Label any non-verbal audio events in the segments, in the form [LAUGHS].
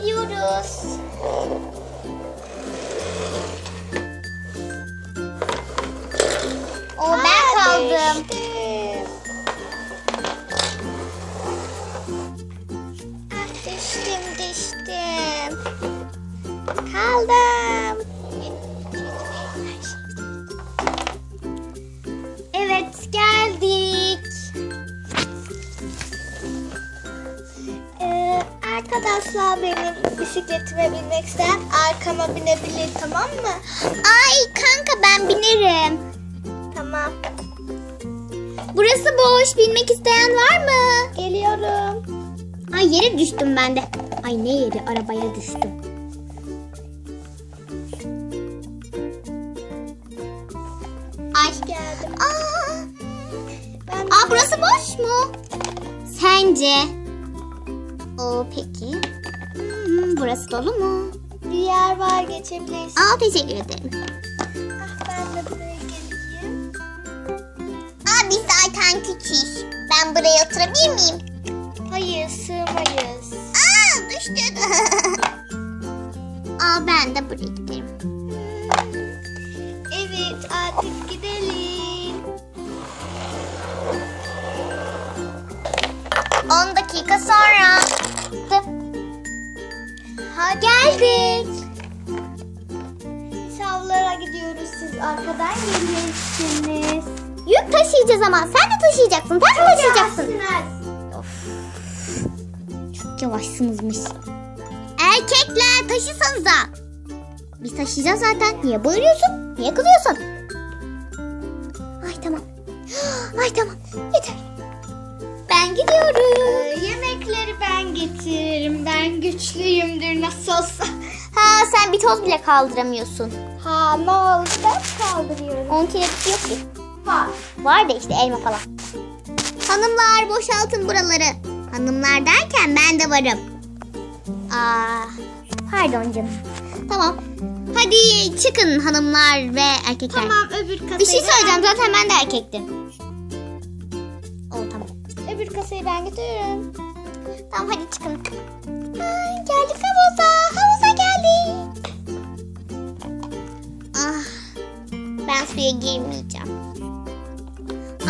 gidiyoruz. O ben kaldım. Arkadaşlar benim bisikletime binmek isteyen arkama binebilir tamam mı? Ay kanka ben binerim. Tamam. Burası boş. Binmek isteyen var mı? Geliyorum. Ay yere düştüm ben de. Ay ne yeri? Arabaya düştüm. Ay. Geldim. Aa. Ben... Aa burası boş mu? Sence? Oo peki. Hmm, burası dolu mu? Bir yer var geçebilirsin. Aa teşekkür ederim. Ah ben de buraya geleyim. Aa biz zaten küçüğüz. Ben buraya oturabilir miyim? Hayır sığmayız. Aa düştün. [LAUGHS] Aa ben de buraya giderim. Evet artık gidelim. 10 dakika sonra. Ha geldik. Biz avlara gidiyoruz. Siz arkadan gelirsiniz. Yük taşıyacağız ama. Sen de taşıyacaksın. Sen de taşıyacaksın. Of. Çok yavaşsınızmış. Erkekler taşısanıza. Biz taşıyacağız zaten. Niye bağırıyorsun? Niye kızıyorsun? Ay tamam. [GASPS] Ay tamam. Yeter. Ben gidiyorum. Yemekleri ben getiririm. Ben güçlüyümdür nasıl olsa. Ha sen bir toz bile kaldıramıyorsun. Ha ne oldu ben kaldırıyorum. Onun kilosu yok ki. Var. Var da işte elma falan. Hanımlar boşaltın buraları. Hanımlar derken ben de varım. Aa, pardon canım. Tamam. Hadi çıkın hanımlar ve erkekler. Tamam öbür kasayı Bir şey söyleyeceğim zaten ben de erkektim. O tamam. öbür kasayı ben getiririm. Tamam hadi çıkın. Ay, geldik havuza. Havuza geldik. Ah, ben suya girmeyeceğim.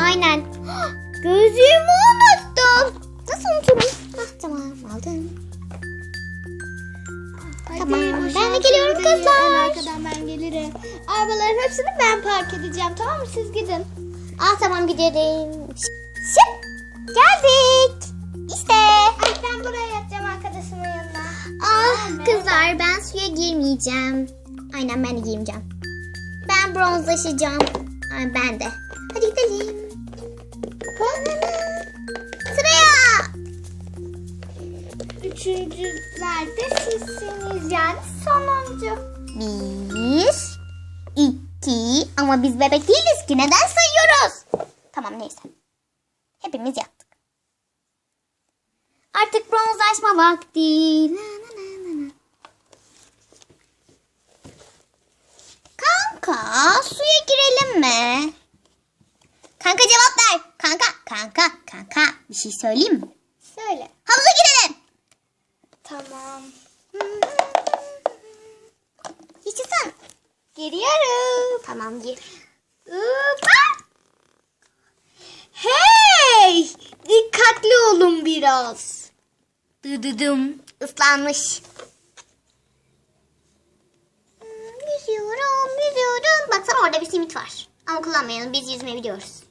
Aynen. Gözlüğümü unuttum. Nasıl unuturum? Ah, tamam aldım. Hadi Tamam, ben de boşaltın geliyorum burayı. kızlar. En arkadan ben gelirim. Arabaların hepsini ben park edeceğim tamam mı? Siz gidin. Ah tamam gidelim. Şıp. Geldik. Suya girmeyeceğim. Aynen ben de girmeyeceğim. Ben bronzlaşacağım. Ay, ben de. Hadi gidelim. Sıraya. Üçüncüler de sizsiniz yani sonuncu. Bir, iki ama biz bebek değiliz ki neden sayıyoruz? Tamam neyse. Hepimiz yattık. Artık bronzlaşma vakti. Kanka suya girelim mi? Kanka cevap ver. Kanka, kanka, kanka. Bir şey söyleyeyim mi? Söyle. Havuza girelim. Tamam. Yaşasın. Giriyorum. Tamam gir. Hoppa. Hey! Dikkatli olun biraz. Dıdıdım. Islanmış. Hmm, Yüzüyorum, yüzüyorum. Baksana orada bir simit var. Ama kullanmayalım. Biz yüzme biliyoruz.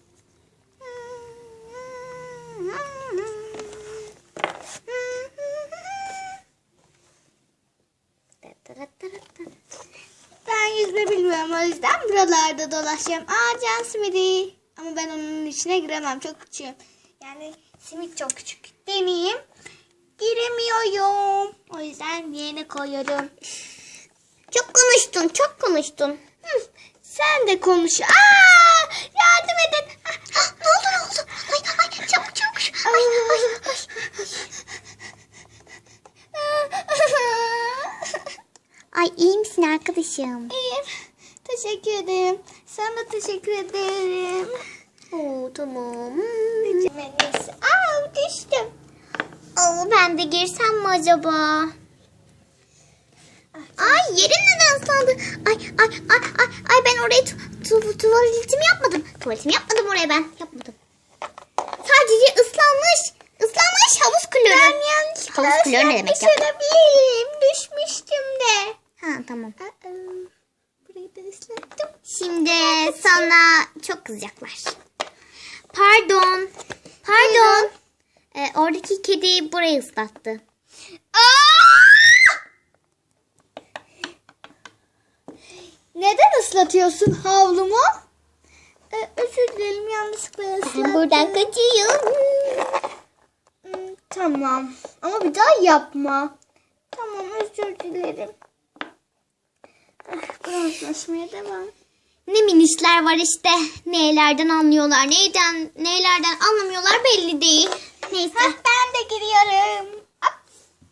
Ben yüzme bilmiyorum o yüzden buralarda dolaşıyorum. Aa can simidi. Ama ben onun içine giremem çok küçüğüm. Yani simit çok küçük. Deneyeyim. Giremiyorum. O yüzden yerine koyuyorum. Çok konuştun, çok konuştun. Hı, sen de konuş. Aa, yardım edin. Ah, Ah, ne oldu, ne oldu? Ay, ay, çabuk, çabuk. Ay, ay, ay. Ay, iyi misin arkadaşım? İyiyim. Teşekkür ederim. Sana teşekkür ederim. Oo, tamam. Neyse. Aa düştüm. Oo, ben de girsem mi acaba? Ay yerin neden ıslandı? Ay ay ay ay ay ben oraya tu, tu, tuvaletimi yapmadım. Tuvaletimi yapmadım oraya ben. Yapmadım. Sadece ıslanmış. Islanmış havuz klorü. Ben yanlışlıkla Havuz klorü ne demek ya? olabilirim. Düşmüştüm de. Ha tamam. Aa, Burayı da ıslattım. Şimdi sana çok kızacaklar. Pardon. Pardon. Ee, oradaki kedi burayı ıslattı. Neden ıslatıyorsun havlumu? Ee, özür dilerim yanlışlıkla ıslattım. Ben buradan kaçıyorum. Hmm, Tamam. Ama bir daha yapma. Tamam özür dilerim. Ah, Bronzlaşmaya devam. Ne minişler var işte. Nelerden anlıyorlar, neyden, nelerden anlamıyorlar belli değil. Neyse. ben de giriyorum.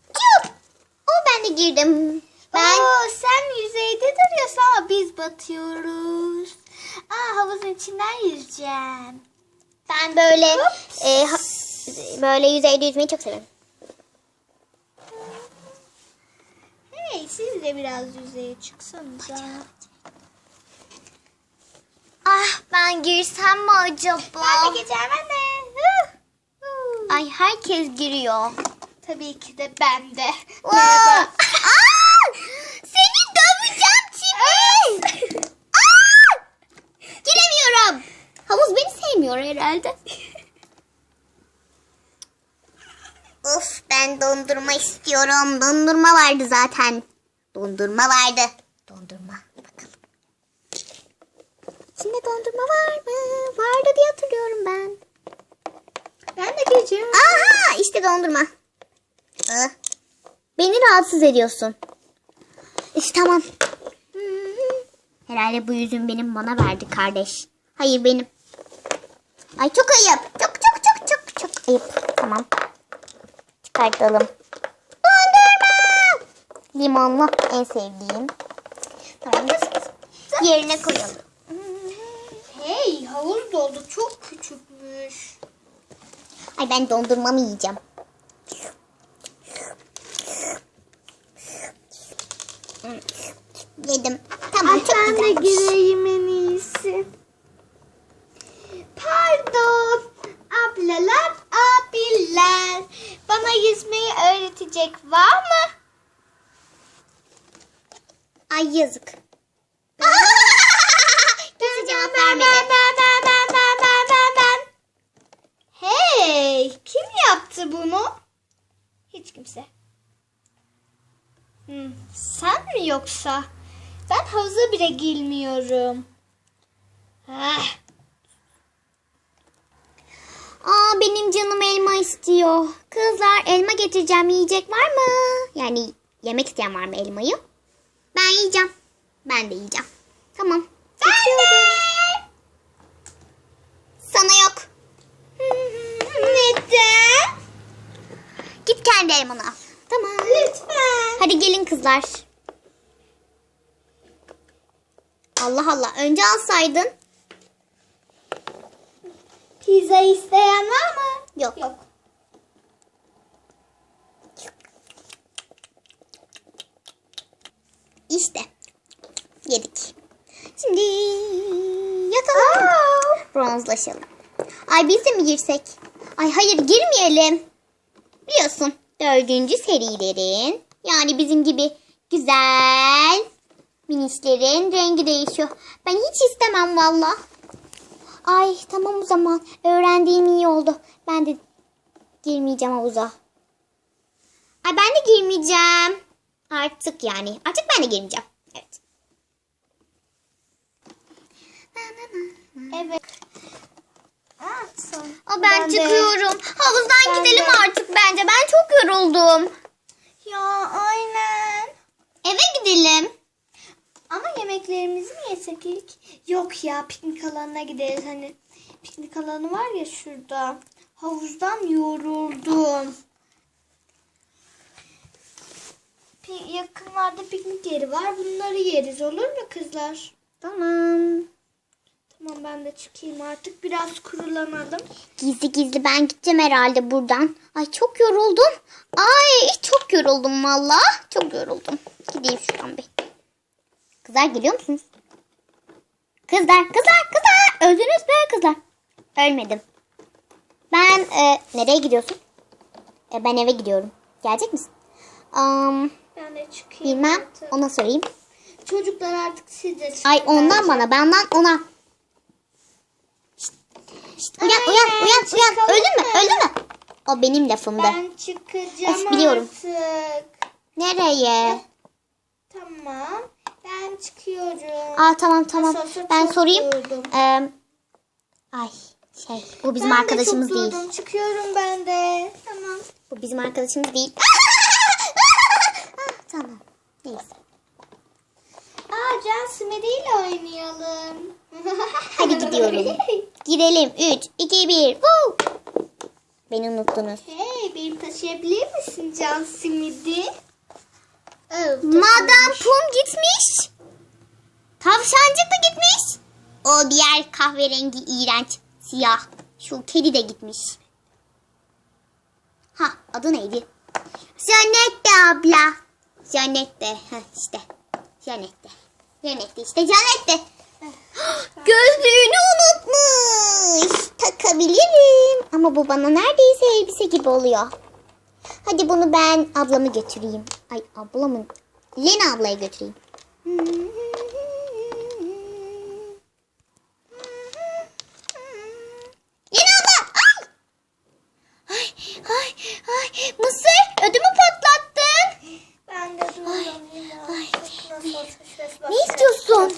Çup. O ben de girdim. Ben Oo, sen yüzeyde duruyorsun ama biz batıyoruz. Aa, havuzun içinden yüzeceğim. ben böyle e, ha- böyle yüzeyde yüzmeyi çok seviyorum. Hey siz de biraz yüzeye çıksanıza. Ah ben girsem mi acaba? Ben de. Huh, huh. Ay herkes giriyor. Tabii ki de ben de. Merhaba. Seni döveceğim şimdi. Aa! Giremiyorum. Havuz beni sevmiyor herhalde. Of ben dondurma istiyorum. Dondurma vardı zaten. Dondurma vardı. Dondurma bakalım. İçinde dondurma var mı? Vardı diye hatırlıyorum ben. Ben de geçeceğim. Aha işte dondurma. Ah, Beni rahatsız ediyorsun. İşte tamam. Herhalde bu yüzün benim bana verdi kardeş. Hayır benim. Ay çok ayıp. Çok çok çok çok çok ayıp. Tamam. Çıkartalım. Dondurma. Limonlu en sevdiğim. Tamam. Yerine koyalım. Hey havuz doldu çok küçükmüş. Ay ben dondurmamı yiyeceğim. Yedim. Tamam Ay çok ben de güzelmiş. gireyim en iyisi. Pardon. Ablalar, abiler. Bana yüzmeyi öğretecek var mı? Ay yazık. Yoksa? Ben havuza bile girmiyorum. Ah, Aa benim canım elma istiyor. Kızlar elma getireceğim yiyecek var mı? Yani yemek isteyen var mı elmayı? Ben yiyeceğim. Ben de yiyeceğim. Tamam. Seçiyorum. Sana yok. [LAUGHS] Neden? Git kendi elmanı al. Tamam. Lütfen. Hadi gelin kızlar. Allah Allah. Önce alsaydın. Pizza isteyen var mı? Yok. Yok. İşte. Yedik. Şimdi yatalım. Bronzlaşalım. Ay biz de mi girsek? Ay hayır girmeyelim. Biliyorsun dördüncü serilerin yani bizim gibi güzel minişlerin rengi değişiyor. Ben hiç istemem valla. Ay tamam o zaman öğrendiğim iyi oldu. Ben de girmeyeceğim havuza. Ay ben de girmeyeceğim. Artık yani. Artık ben de girmeyeceğim. Evet. Evet. Ah. Aa, ben, de. çıkıyorum. Havuzdan Ben gidelim de. artık bence. Ben çok yoruldum. Ya aynen. Eve gidelim. Ama yemeklerimizi mi yesek ilk? Yok ya piknik alanına gideriz hani. Piknik alanı var ya şurada. Havuzdan yoruldum. Yakınlarda piknik yeri var. Bunları yeriz olur mu kızlar? Tamam. Tamam ben de çıkayım artık. Biraz kurulanalım. Gizli gizli ben gideceğim herhalde buradan. Ay çok yoruldum. Ay çok yoruldum valla. Çok yoruldum. Gideyim şuradan bir. Kızlar geliyor musunuz? Kızlar, kızlar, kızlar. Öldünüz mü kızlar? Ölmedim. Ben e, nereye gidiyorsun? E, ben eve gidiyorum. Gelecek misin? Um, Ben de çıkayım. bilmem. artık. Ona sorayım. Çocuklar artık siz de Ay ondan bence. bana, benden ona. Şşt, uyan, Aynen, uyan, uyan, uyan. Öldün mü? Öldün mü? O benim lafımdı. Ben çıkacağım Of, biliyorum. artık. Nereye? Tamam. Ben çıkıyorum. Aa tamam tamam. Olsa Ben çok sorayım. Ee, ay şey bu bizim ben arkadaşımız de çok değil. Çıkıyorum ben de. Tamam. Bu bizim arkadaşımız değil. [LAUGHS] Ah, tamam. Neyse. Aa Can ile oynayalım. [LAUGHS] Hadi gidiyorum. Gidelim. 3, 2, 1. Woo! Beni unuttunuz. hey beni taşıyabilir misin Can Smith'i? Madam Pum gitmiş. Tavşancık da gitmiş. O diğer kahverengi iğrenç siyah. Şu kedi de gitmiş. Ha adı neydi? Janette abla. Janette. Heh, işte. Janette. Janette işte Janette. Gözlüğünü unutmuş. Takabilirim. Ama bu bana neredeyse elbise gibi oluyor. Hadi bunu ben ablamı götüreyim. Ay ablamın. Lena ablaya götüreyim. Lena abla! Ay! Ay, ay, ay. Mısır ödümü patlattın. Ben de duyuyorum ay. Resmen. Ne istiyorsun?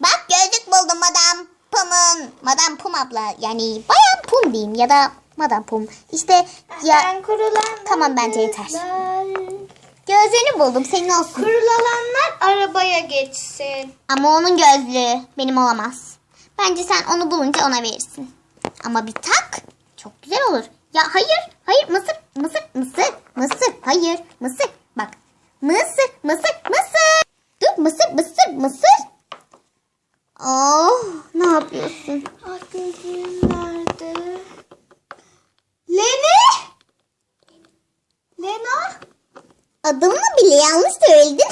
Bak gözlük buldum Madam Pum'un. Madam Pum abla yani bayan Pum diyeyim ya da Madam Pum. İşte ya Ben kurulan Tamam, bence yeter. Gözler. gözlüğünü buldum senin olsun. Kurulanlar arabaya geçsin. Ama onun gözlüğü benim olamaz. Bence sen onu bulunca ona verirsin. Ama bir tak çok güzel olur. Ya hayır, hayır mısır, mısır, mısır, mısır, hayır, mısır. Bak mısır, mısır, mısır. Dur mısır, mısır, mısır. Oh ne yapıyorsun? Ah gözlüğüm nerede? Leni! Lena? Adımı bile yanlış söyledin. [LAUGHS]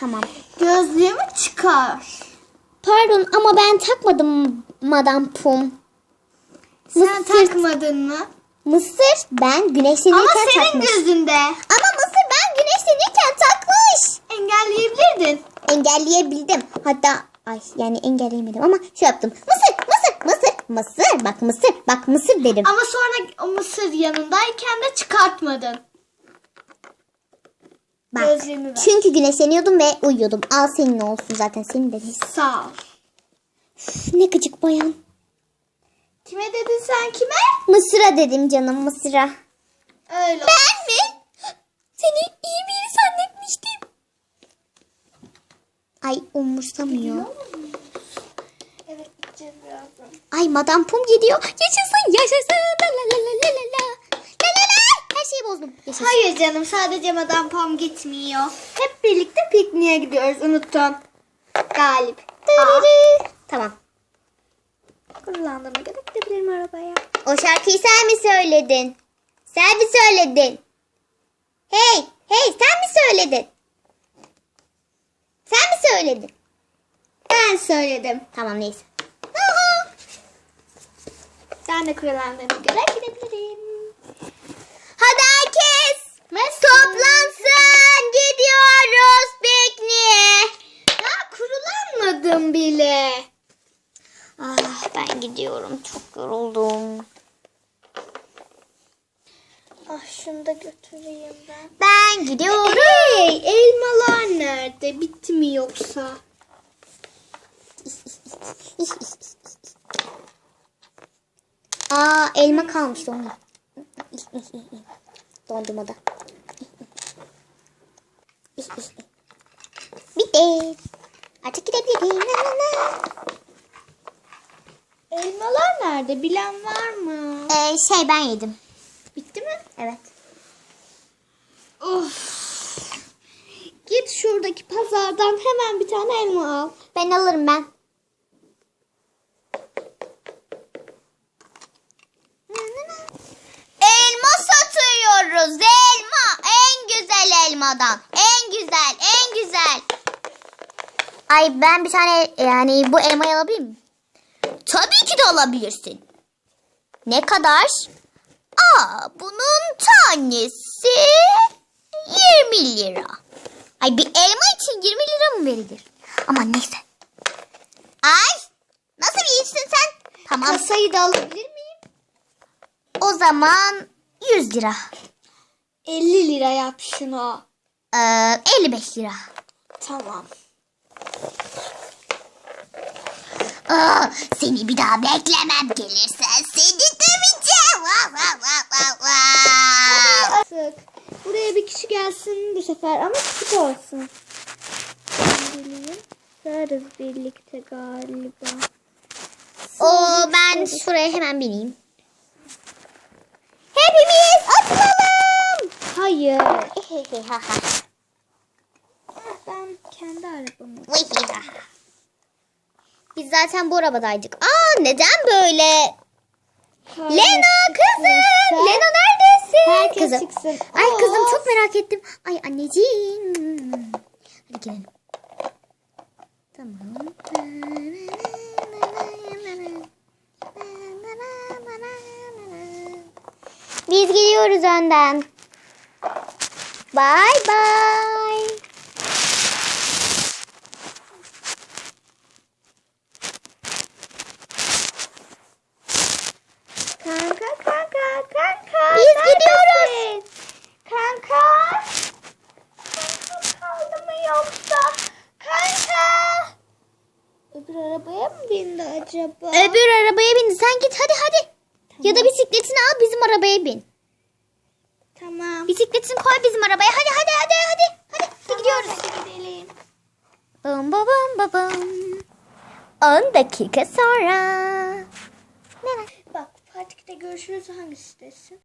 tamam. Gözlüğümü çıkar. Pardon ama ben takmadım Madame Pum. Sen Mısır. takmadın mı? Mısır ben Ama güneşlenirken senin takmış. gözünde. Ama Mısır ben güneşlenirken takmış. Engelleyebilirdin. Engelleyebildim. Hatta ay yani engelleyemedim ama şey yaptım. Mısır. Bak Mısır, bak Mısır dedim. Ama sonra o mısır yanındayken de çıkartmadın. Bak. gözlüğümü ver. Çünkü güneşleniyordum ve uyuyordum. Al senin olsun zaten senin dedin. Sağ ol. Üf, Ne gıcık bayan. Kime dedin sen kime? Mısır'a dedim canım Mısır'a. Öyle. Ben mi? Seni iyi biri zannetmiştim. Ay umursamıyor. Birazdan. Ay Madame Pum gidiyor. Yaşasın yaşasın. La la la la la la la. La la. Her şeyi bozdum. Yaşasın. Hayır canım sadece Madame Pom gitmiyor. Hep birlikte pikniğe gidiyoruz unuttun. Galip. Dırırı. Tamam. Kullandığıma göre gidebilirim arabaya. O şarkıyı sen mi söyledin? Sen mi söyledin? Hey, hey sen mi söyledin? Sen mi söyledin? Ben söyledim. Tamam neyse. Ben de kurallarına göre gidebilirim. Hadi herkes toplansın gidiyoruz pikniğe. Daha kurulanmadım bile. Ah ben gidiyorum çok yoruldum. Ah şunu da götüreyim ben. Ben gidiyorum. Hey elmalar nerede? Bitti mi yoksa? Elma kalmıştı onu. Dondurmada. Bitti. Artık na. Elmalar nerede? Bilen var mı? Ee, şey ben yedim. Bitti mi? Evet. Of. Git şuradaki pazardan hemen bir tane elma al. Ben alırım ben. Elmadan. En güzel, en güzel. Ay ben bir tane yani bu elmayı alabilir miyim? Tabii ki de alabilirsin. Ne kadar? Aa, bunun tanesi 20 lira. Ay bir elma için 20 lira mı verilir? Ama neyse. Ay nasıl bir işsin sen? Tamam. Kasayı da alabilir miyim? O zaman 100 lira. 50 lira yap şunu. Ee, 55 lira. Tamam. Aa, seni bir daha beklemem gelirsen seni döveceğim. Vav, vav, vav, vav, vav. Artık. Buraya bir kişi gelsin bu sefer ama küçük olsun. Sığarız birlikte galiba. Oo, ben şuraya hemen bineyim. Hepimiz atılalım. Hayır. Ben kendi arabamı. Biz zaten bu arabadaydık. Aa neden böyle? Lena kızım. Lena neredesin? Herkes kızım. çıksın. Ay kızım Of. çok merak ettim. Ay anneciğim. Hadi gelin. Tamam. Biz gidiyoruz önden. Bye bye. Kanka kanka kanka. Biz neredesin? gidiyoruz. Kanka. Kanka kaldı mı yoksa? Kanka. Öbür arabaya mı bindi acaba? Öbür arabaya bin. Sen git hadi hadi. Ya da bisikletini al bizim arabaya bin. Tamam. Bisikletini koy bizim arabaya. Hadi hadi hadi hadi. Hadi, hadi gidiyoruz. Hadi gidelim. Bum bum bum bum. 10 dakika sonra. Var? Bak Fatih'te görüşürüz hangisi desin?